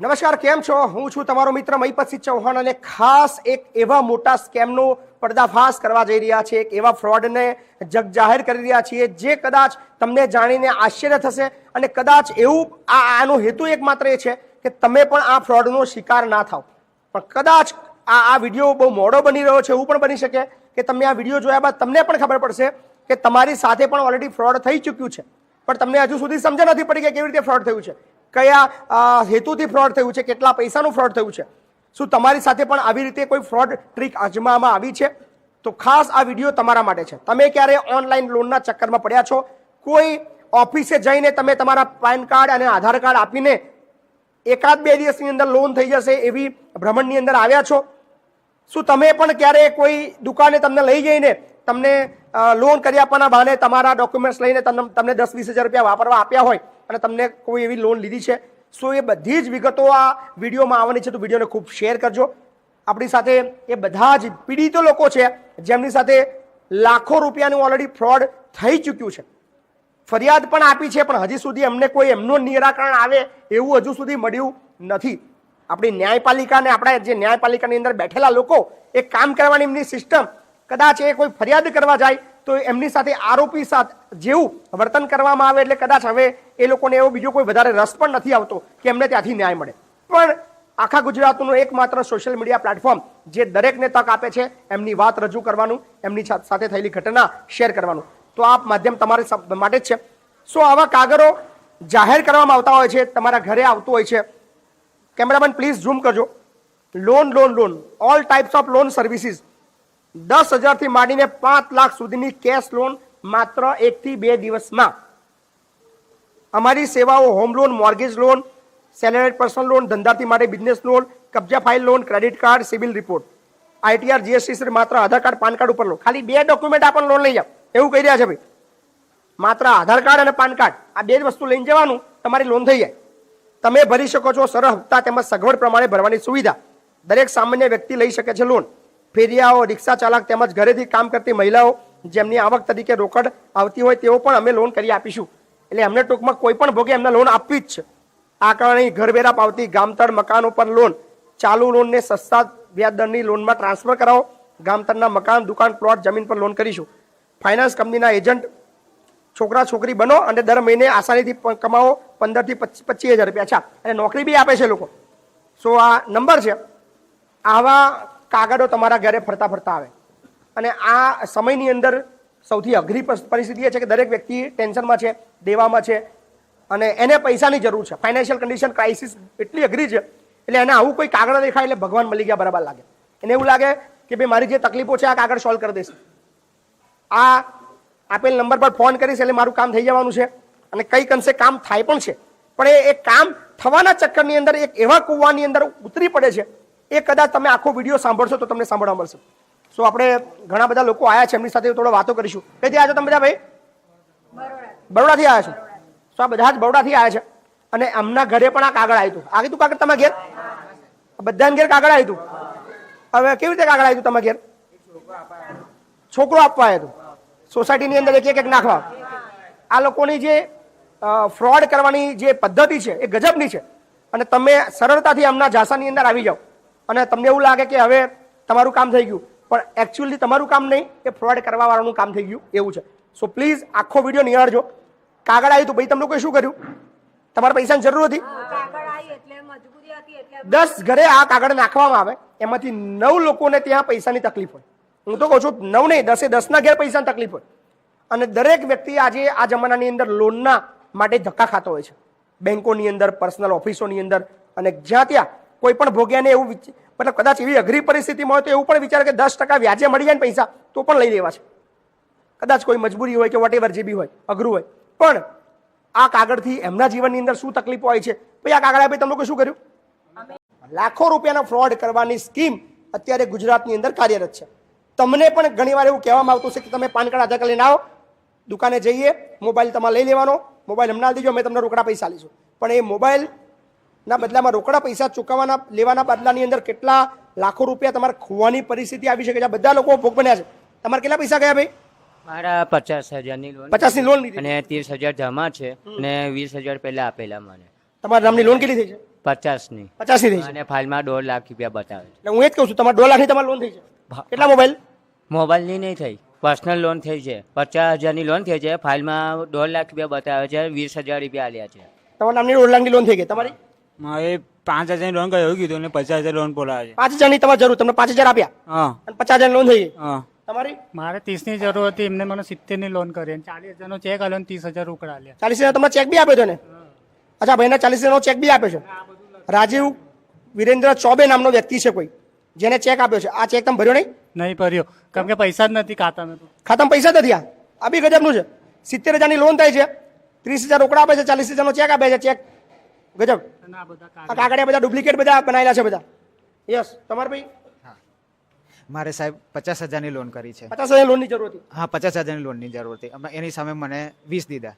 નમસ્કાર, કેમ છો? હું છું તમારો મિત્ર મહીપતસિંહ ચૌહાણ અને ખાસ એક એવા મોટા સ્કેમનો પર્દાફાશ કરવા જઈ રહ્યા છે એક એવા ફ્રોડને જગ જાહેર કરી રહ્યા છીએ, જે કદાચ તમને જાણીને આશ્ચર્ય થશે અને કદાચ એવું આ આનો હેતુ એકમાત્ર એ છે કે તમે પણ આ ફ્રોડનો શિકાર ના થાવ. પણ કદાચ આ આ વીડિયો બહુ મોડો બની રહ્યો છે એવું પણ બની શકે કે તમે આ વીડિયો જોયા બાદ તમને પણ ખબર પડશે કે તમારી સાથે પણ ઓલરેડી ફ્રોડ થઈ ચૂક્યું છે. પણ તમને હજુ સુધી સમજ નથી પડી કે કેવી રીતે ફ્રોડ થયું છે. કયા હેતુથી ફ્રોડ થયું છે, કેટલા પૈસાનું ફ્રોડ થયું છે? શું તમારી સાથે પણ આવી રીતે કોઈ ફ્રોડ ટ્રીક અજમાવામાં આવી છે? તો ખાસ આ વીડિયો તમારા માટે છે. તમે ક્યારે ઓનલાઈન લોનના ચક્કરમાં પડ્યા છો? કોઈ ઓફિસે જઈને તમે તમારા પાન કાર્ડ અને આધાર કાર્ડ આપીને એકાદ બે દિવસની અંદર લોન થઈ જશે એવી ભ્રમણની અંદર આવ્યા છો? શું તમે પણ ક્યારે કોઈ દુકાને તમને લઈ જઈને તમને લોન કરી આપવાના બહાને તમારા ડોક્યુમેન્ટ્સ લઈને તમને તમને દસ વીસ હજાર રૂપિયા વાપરવા આપ્યા હોય? અને તમને કોઈ એવી લોન લીધી છે, સો એ બધી જ વિગતો આ વિડીયોમાં આવવાની છે, તો વિડીયોને ખૂબ શેર કરજો. આપણી સાથે એ બધા જ પીડિતો લોકો છે, જેમની સાથે લાખો રૂપિયાનું ઓલરેડી ફ્રોડ થઈ ચૂક્યું છે. ફરિયાદ પણ આપી છે, પણ હજી સુધી એમને કોઈ એમનું નિરાકરણ આવે એવું હજુ સુધી મળ્યું નથી. આપણી ન્યાયપાલિકા અને આપણા જે ન્યાયપાલિકાની અંદર બેઠેલા લોકો, એ કામ કરવાની એમની સિસ્ટમ કદાચ એ કોઈ ફરિયાદ કરવા જાય, તો એમની સાથે આરોપી સાથે જેવું વર્તન કરવામાં આવે એટલે કદાચ હવે એ લોકોને એવો બીજો કોઈ વધારે રસ પણ નથી આવતો કે એમને ત્યાંથી ન્યાય મળે. પણ આખા ગુજરાતનું એકમાત્ર સોશિયલ મીડિયા પ્લેટફોર્મ જે દરેકને તક આપે છે, એમની વાત રજૂ કરવાનું, એમની સાથે થયેલી ઘટના શેર કરવાનું. તો આ માધ્યમ તમારે માટે જ છે. સો આવા કાગળો જાહેર કરવામાં આવતા હોય છે, તમારા ઘરે આવતું હોય છે. કેમેરામેન પ્લીઝ ઝૂમ કરજો. Loan loan loan all types of loan services દસ હજારથી માંડીને પાંચ લાખ સુધીની કેશ લોન માત્ર એકથી બે દિવસમાં. અમારી સેવાઓ home loan mortgage loan salary personal loan ધંધાથી માટે business loan કબજા file loan credit card CIBIL report ITR GST માત્ર આધાર કાર્ડ, પાન કાર્ડ ઉપર લો. ખાલી બે ડોક્યુમેન્ટ આપણને લોન લઈ જાઓ. એવું કહી રહ્યા છે ભાઈ. માત્ર આધાર કાર્ડ અને પાન કાર્ડ. આ બે જ વસ્તુ લઈને જવાનું, તમારી લોન થઈ જાય. તમે ભરી શકો છો સરળ હપ્તા તેમજ સગવડ પ્રમાણે ભરવાની સુવિધા. દરેક સામાન્ય વ્યક્તિ લઈ શકે છે લોન ફેરિયાઓ, રિક્ષા ચાલક તેમજ ઘરેથી કામ કરતી મહિલાઓ જેમની આવક તરીકે રોકડ આવતી હોય તેઓ પણ અમે લોન કરી આપીશું. એટલે અમને ટૂંકમાં કોઈ પણ ભોગે એમને લોન આપવી જ છે. આ કારણે ઘરવેરા પાવતી ગામતળ મકાનો પર લોન ચાલુ લોનને સસ્તા વ્યાજ દરની લોનમાં ટ્રાન્સફર કરાવો. ગામતળના મકાન, દુકાન પ્લોટ જમીન પર લોન કરીશું. ફાઇનાન્સ કંપનીના એજન્ટ છોકરા, છોકરી બનો અને દર મહિને આસાનીથી કમાવો પંદરથી પચીસ હજાર રૂપિયા. અચ્છા, અને નોકરી બી આપે છે લોકો. સો આ નંબર છે. આવા કાગળો તમારા ઘરે ફરતા ફરતા આવે. અને આ સમયની અંદર સૌથી અઘરી પરિસ્થિતિ એ છે કે દરેક વ્યક્તિ ટેન્શનમાં છે. દેવામાં છે અને એને પૈસાની જરૂર છે. ફાઇનાન્શિયલ કન્ડિશન ક્રાઇસિસ એટલી અઘરી છે, એટલે એને આવું કોઈ કાગળ દેખાય એટલે ભગવાન મળી ગયા બરાબર લાગે. એને એવું લાગે કે ભાઈ મારી જે તકલીફો છે આ કાગળ સોલ્વ કરી દઈશ. આ આપેલ નંબર પર ફોન કરીશ એટલે મારું કામ થઈ જવાનું છે અને કંઈક અંશે કામ થાય પણ છે. પણ એ કામ થવાના ચક્કરની અંદર એક એવા કૂવાની અંદર ઉતરી પડે છે, એ કદાચ તમે આખો વીડિયો સાંભળશો તો તમને સાંભળવા મળશે. સો આપણે ઘણા બધા લોકો આવ્યા છે, એમની સાથે થોડો વાતો કરીશું. કે આજે તમે બધા ભાઈ? બરોડાથી આવ્યા છો? સો આ બધા જ બરોડાથી આવ્યા છે. અને એમના ઘરે પણ આ કાગળ આવ્યું હતું. આવ્યું હતું કાગળ તમારા ઘેર? બધાને ઘેર કાગળ આવ્યું હતું? હવે કેવી રીતે કાગળ આવ્યું તમે ઘેર? છોકરો આપવા આવ્યો હતો. સોસાયટીની અંદર એક એક નાખવા. આ લોકોની જે ફ્રોડ કરવાની જે પદ્ધતિ છે, એ ગજબની છે. અને તમે સરળતાથી એમના ઝાંસાની અંદર આવી જાઓ. અને તમને એવું લાગે કે હવે તમારું કામ થઈ ગયું. પણ એકચ્યુઅલી તમારું કામ નહીં, એ ફ્રોડ કરવાવાળાનું કામ થઈ ગયું એવું છે. સો પ્લીઝ આખો વીડિયો નિહાળજો. કાગળ આવ્યું તો ભાઈ તમે લોકોએ શું કર્યું? તમારે પૈસાની જરૂર હતી? દસ ઘરે આ કાગળ નાખવામાં આવે એમાંથી નવ લોકોને ત્યાં પૈસાની તકલીફ હોય. હું તો કહું છું નવ નહીં દસે દસના ઘેર પૈસાની તકલીફ હોય. અને દરેક વ્યક્તિ આજે આ જમાનાની અંદર લોનના માટે ધક્કા ખાતો હોય છે. બેંકોની અંદર પર્સનલ ઓફિસોની અંદર અને જ્યાં ત્યાં કોઈ પણ ભોગ્યાને એવું મતલબ કદાચ એવી અઘરી પરિસ્થિતિમાં હોય તો એવું પણ વિચારે કે દસ ટકા વ્યાજે મળી જાય ને પૈસા તો પણ લઈ લેવા છે. કદાચ કોઈ મજબૂરી હોય કે વટેવર જે બી હોય અઘરું હોય. પણ આ કાગળથી એમના જીવનની અંદર શું તકલીફો હોય છે? ભાઈ આ કાગળ ભાઈ તમે લોકો શું કર્યું? લાખો રૂપિયાનો ફ્રોડ કરવાની સ્કીમ અત્યારે ગુજરાતની અંદર કાર્યરત છે. તમને પણ ઘણીવાર એવું કહેવામાં આવતું છે કે તમે પાન કાર્ડ આધાર કાર્ડ લઈને આવો, દુકાને જઈએ, મોબાઈલ તમારે લઈ લેવાનો, મોબાઈલ હમણાં દીજો અમે તમને રોકડા પૈસા લઈશું પણ એ મોબાઈલના બદલામાં રોકડા પૈસા ચૂકવવાના, લેવાના બદલાની અંદર કેટલા લાખો રૂપિયા તમારે ખોવાની પરિસ્થિતિ આવી શકે છે બધા લોકો ભોગ બન્યા છે? તમારે કેટલા પૈસા ગયા ભાઈ? મારા પચાસ હજારની લોન પચાસની લોન લીધી? અને ત્રીસ હજાર જમા છે અને વીસ હજાર પહેલા આપેલા મને. તમારા નામની લોન કેટલી થઈ છે? પચાસની. પચાસની થઈ છે? અને ફાઇલમાં દોઢ લાખ રૂપિયા બતાવે છે. એટલે હું એ જ કહું છું તમારે દોઢ લાખની તમારી લોન થઈ છે. કેટલા મોબાઈલ મોબાઈલની નહીં થઈ. પર્સનલ લોન થઈ છે. પચાસ હજારની લોન થઈ છે. ફાઇલમાં દોઢ લાખ રૂપિયા બતાવે છે. વીસ હજાર રૂપિયા આલ્યા છે. તમારા નામની દોઢ લાખની લોન થઈ ગઈ. તમારી? મારે પાંચ હજારની લોન કર્યો કીધું અને પચાસ હજાર લોન બોલાવે છે. પાંચ હજારની તમારે જરૂર તમને પાંચ હજાર આપ્યા? હા. અને પચાસ હજાર લોન થઈ ગઈ? હા. તમારી? મારે ત્રીસની જરૂર હતી એમને મને સિત્તેરની લોન કરી ચાલીસ હજારનો ચેક આલ્યો ત્રીસ હજાર રોકડા લે ચાલીસ હજાર તમારે ચેક બી આપ્યો હતો ને અચ્છા ભાઈના ચાલીસ હજારનો ચેક બી આપ્યો છે? રાજીવ વિરેન્દ્ર ચોબે નામનો વ્યક્તિ છે કોઈ જેને ચેક આપ્યો છે. આ ચેક તમે ભર્યો નહીં? નહીં ભર્યો. કેમ કે પૈસા જ નથી ખાતામાં ખાતામાં પૈસા જ નથી આ. આ બી ગજબનું છે. સિત્તેર હજારની લોન થાય છે ત્રીસ હજાર રોકડા આપે છે ચાલીસ હજારનો ચેક આપે છે ચેક ગજબ. આ કાગળિયા બધા ડુપ્લિકેટ બધા બનાવેલા છે બધા. યસ તમારે ભાઈ? મારે સાહેબ પચાસ હજારની લોન કરી છે. પચાસ હજાર લોનની જરૂર હતી? હા પચાસ હજારની લોનની જરૂર હતી. અમે એની સામે મને વીસ દીધા.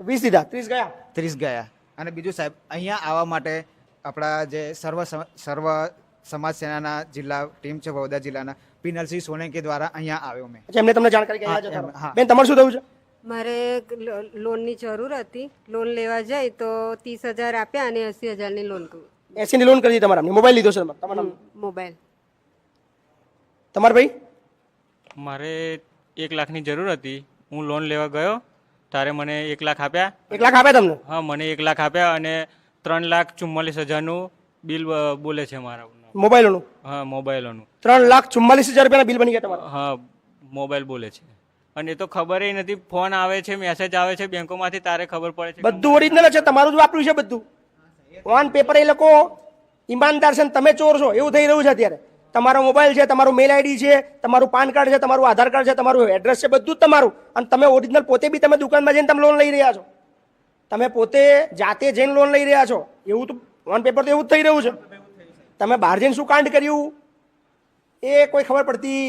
વીસ દીધા ત્રીસ ગયા? ત્રીસ ગયા. અને બીજું સાહેબ અહીંયા આવવા માટે આપણા જે સર્વ સમ- સર્વ સમાજ સેનાના જિલ્લા ટીમ છે વડોદરા જિલ્લાના પિનલસિંહ સોલંકી દ્વારા અહીંયા આવ્યો મેં. એમને તમને જાણકારી. બેન તમારું શું થયું છે? મારે લોનની જરૂર હતી. લોન લેવા જઈ તો ત્રીસ હજાર આપ્યા અને એસી હજારની લોન ક- એસી ની લોન કરી તમારા મોબાઈલ લીધો છે તમારા મોબાઈલ. તમારે ભાઈ? મારે એક લાખની જરૂર હતી. હું લોન લેવા ગયો. તારે મને એક લાખ આપ્યા. એક લાખ આપ્યા તમને? હા મને એક લાખ આપ્યા અને ત્રણ લાખ ચુમ્માલીસ હજારનું બિલ બોલે છે મારા મોબાઈલોનું? હા મોબાઈલોનું. ત્રણ લાખ ચુમ્માલીસ હજાર રૂપિયાના બિલ બની ગયા તમારા? હા મોબાઈલ બોલે છે. અને એ તો ખબર નથી. ફોન આવે છે મેસેજ આવે છે બેંકોમાંથી તારે ખબર પડે છે બધું ઓરિજિનલ છે. તમારું જ વાપર્યું છે બધું. ઓન પેપર એ લોકો ઈમાનદાર છે તમે ચોર છો. એવું થઈ રહ્યું છે અત્યારે. તમારો મોબાઈલ છે, તમારું મેલ આઈડી છે, તમારું પાન કાર્ડ છે, તમારું આધાર કાર્ડ છે, તમારું એડ્રેસ છે, બધું જ તમારું. અને તમે ઓરિજિનલ પોતે બી તમે દુકાનમાં જઈને તમે લોન લઈ રહ્યા છો. તમે પોતે જાતે જઈને લોન લઈ રહ્યા છો. એવું તો ઓન પેપર તો એવું જ થઈ રહ્યું છે. તમે બહાર જઈને શું કાંડ કર્યું? એ કોઈ ખબર પડતી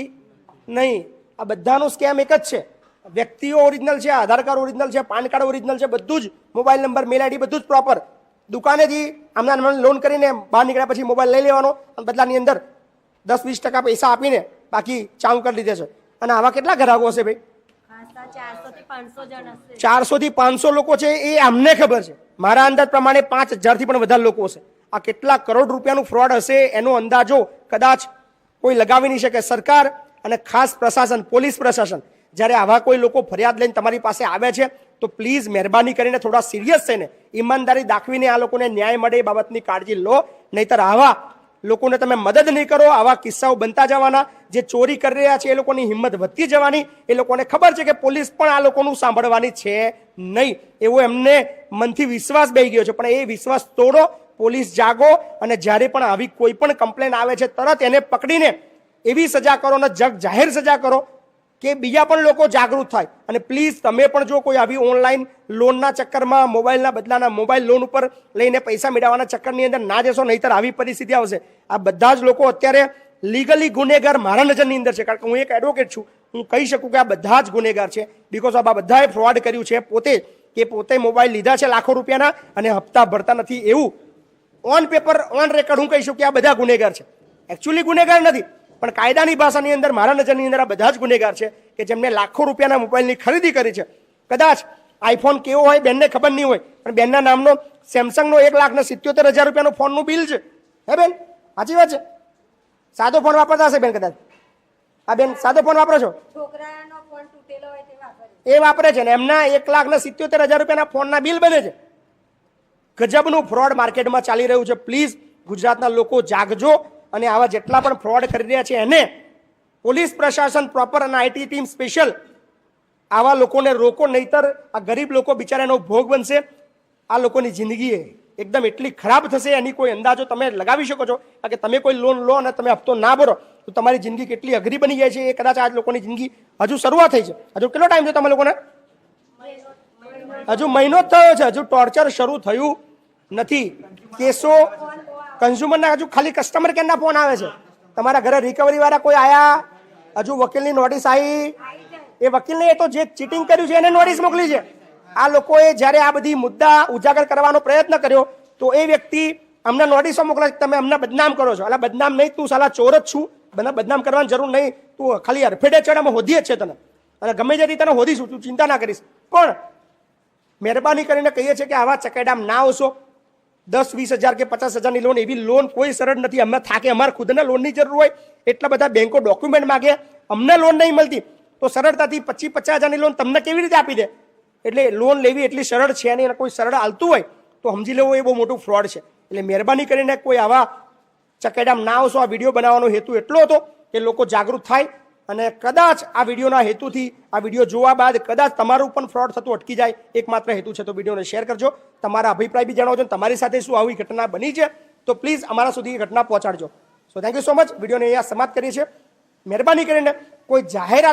નહીં. આ બધાનો સ્કેમ એક જ છે. વ્યક્તિઓ ઓરિજિનલ છે, આધાર કાર્ડ ઓરિજિનલ છે, પાન કાર્ડ ઓરિજિનલ છે, બધું જ. મોબાઈલ નંબર, મેલ આઈડી બધું જ પ્રોપર દુકાનેથી આમના લોન કરીને બહાર નીકળ્યા પછી મોબાઈલ લઈ લેવાનો અને બદલાની અંદર દસ વીસ ટકા પૈસા આપીને બાકી ચાઉ કરી લીધે છે. અને આવા કેટલા ગ્રાહકો હશે ભાઈ? ચારસો થી પાંચસો લોકો છે એ અમને ખબર છે. મારા અંદાજ પ્રમાણે પાંચ હજારથી પણ વધારે લોકો હશે. આ કેટલા કરોડ રૂપિયાનું ફ્રોડ હશે એનો અંદાજો કદાચ કોઈ લગાવી નહીં શકે. સરકાર અને ખાસ પ્રશાસન પોલીસ પ્રશાસન જ્યારે આવા કોઈ લોકો ફરિયાદ લઈને તમારી પાસે આવે છે તો પ્લીઝ મહેરબાની કરીને થોડા સિરિયસ થઈને ઈમાનદારી દાખવીને આ લોકોને ન્યાય મળે એ બાબતની કાળજી લો. નહીતર આવા લોકોને તમે મદદ નહીં કરો, આવા કિસ્સાઓ બનતા જવાના. જે ચોરી કરી રહ્યા છે, એ લોકોની હિંમત વધતી જવાની. એ લોકોને ખબર છે કે પોલીસ પણ આ લોકોનું સાંભળવાની છે નહીં. એવો એમને મનથી વિશ્વાસ બેહી ગયો છે. પણ એ વિશ્વાસ તોડો, પોલીસ જાગો અને જ્યારે પણ આવી કોઈ પણ કમ્પ્લેન આવે છે, તરત એને પકડીને એવી સજા કરો અને જગ જાહેર સજા કરો. કે બીજા પણ લોકો જાગૃત થાય. અને પ્લીઝ તમે પણ જો કોઈ આવી ઓનલાઈન લોનના ચક્કરમાં, મોબાઈલના બદલાના મોબાઈલ લોન ઉપર લઈને પૈસા મેળવવાના ચક્કરની અંદર ના જશો, નહીતર આવી પરિસ્થિતિ આવશે. આ બધા જ લોકો અત્યારે લીગલી ગુનેગાર મારા નજરની અંદર છે. કારણ કે હું એક એડવોકેટ છું. હું કહી શકું કે આ બધા જ ગુનેગાર છે. બિકોઝ આ બધાએ ફ્રોડ કર્યું છે પોતે, કે પોતે મોબાઈલ લીધા છે લાખો રૂપિયાના અને હપ્તા ભરતા નથી. એવું ઓન પેપર ઓન રેકોર્ડ હું કહી શકું કે આ બધા ગુનેગાર છે. એકચ્યુઅલી ગુનેગાર નથી. પણ કાયદાની ભાષાની અંદર મારા નજરની અંદર આ બધા જ ગુનેગાર છે કે જેમને લાખો રૂપિયાના મોબાઈલની ખરીદી કરી છે. કદાચ આઈફોન કેવો હોય બેનને ખબર નહીં હોય પણ બેનના નામનો સેમસંગનો એક લાખ ને સિત્યોતેર હજાર રૂપિયાનો ફોનનું બિલ છે. હે બેન? સાચી વાત છે? સાદો ફોન વાપરતા હશે બેન કદાચ? આ બેન સાદો ફોન વાપરો છો? એ વાપરે છે ને એમના એક લાખ ને સિત્યોતેર હજાર રૂપિયાના ફોનના બિલ બને છે. ગજબનું ફ્રોડ માર્કેટમાં ચાલી રહ્યું છે. પ્લીઝ ગુજરાતના લોકો જાગજો. અને આવા જેટલા પણ ફ્રોડ કરી રહ્યા છે એને પોલીસ પ્રશાસન પ્રોપર અને આઈટી ટીમ સ્પેશિયલ આવા લોકોને રોકો, નહીતર આ ગરીબ લોકો બિચારાનો ભોગ બનશે. આ લોકોની જિંદગી એકદમ એટલી ખરાબ થશે, એની કોઈ અંદાજો તમે લગાવી શકો છો કે તમે કોઈ લોન લો અને તમે હપ્તો ના ભરો, તો તમારી જિંદગી કેટલી અઘરી બની જાય છે. એ કદાચ આ લોકોની જિંદગી હજુ શરૂઆત થઈ છે. હજુ કેટલો ટાઈમ છે તમે લોકોને? હજુ મહિનો જ થયો છે. હજુ ટોર્ચર શરૂ થયું નથી. કેસો કન્ઝ્યુમરના હજુ ખાલી કસ્ટમર કેરના ફોન આવે છે. તમારા ઘરે રિકવરી વાળા કોઈ આયા? હજુ વકીલની નોટિસ આવી એ વકીલને એ તો જે ચીટિંગ કર્યું છે એને નોટિસ મોકલી છે. આ લોકોએ જ્યારે આ બધી મુદ્દા ઉજાગર કરવાનો પ્રયત્ન કર્યો તો એ વ્યક્તિ અમને નોટિસો મોકલે છે, તમે અમને બદનામ કરો છો. અલા બદનામ નહીં તું સાલા ચોર જ છું. મને બદનામ કરવાની જરૂર નહીં. તું ખાલી અરફેડે ચડામાં હોધી જ છે તને. અને ગમે તે તને હોધીશું તું ચિંતા ના કરીશ. પણ મહેરબાની કરીને કહીએ છીએ કે આવા ચકેડામ ના આવશો. દસ, વીસ હજાર કે પચાસ હજારની લોન એવી લોન કોઈ સરળ નથી. અમે થાકે, અમારે ખુદના લોનની જરૂર હોય. એટલા બધા બેંકો ડોક્યુમેન્ટ માગે. અમને લોન નહીં મળતી. તો સરળતાથી પચીસ પચાસ હજારની લોન તમને કેવી રીતે આપી દે? એટલે લોન લેવી એટલી સરળ છે અને કોઈ સરળ હાલતું હોય, તો સમજી લેવું એ બહુ મોટું ફ્રોડ છે. એટલે મહેરબાની કરીને કોઈ આવા ચકેડામ ના આવશો. આ વીડિયો બનાવવાનો હેતુ એટલો હતો કે લોકો જાગૃત થાય અને કદાચ આ વિડીયોના હેતુથી આ વીડિયો જોવા બાદ કદાચ તમારું પણ ફ્રોડ થતું અટકી જાય, એકમાત્ર હેતુ છે. તો વિડીયોને શેર કરજો. તમારા અભિપ્રાય બી જણાવજો તમારી સાથે શું આવી ઘટના બની છે, તો પ્લીઝ અમારા સુધી ઘટના પહોંચાડજો. So thank you so much વિડીયોને અહીંયા સમાપ્ત કરીએ છીએ. મહેરબાની કરીને કોઈ જાહેરાત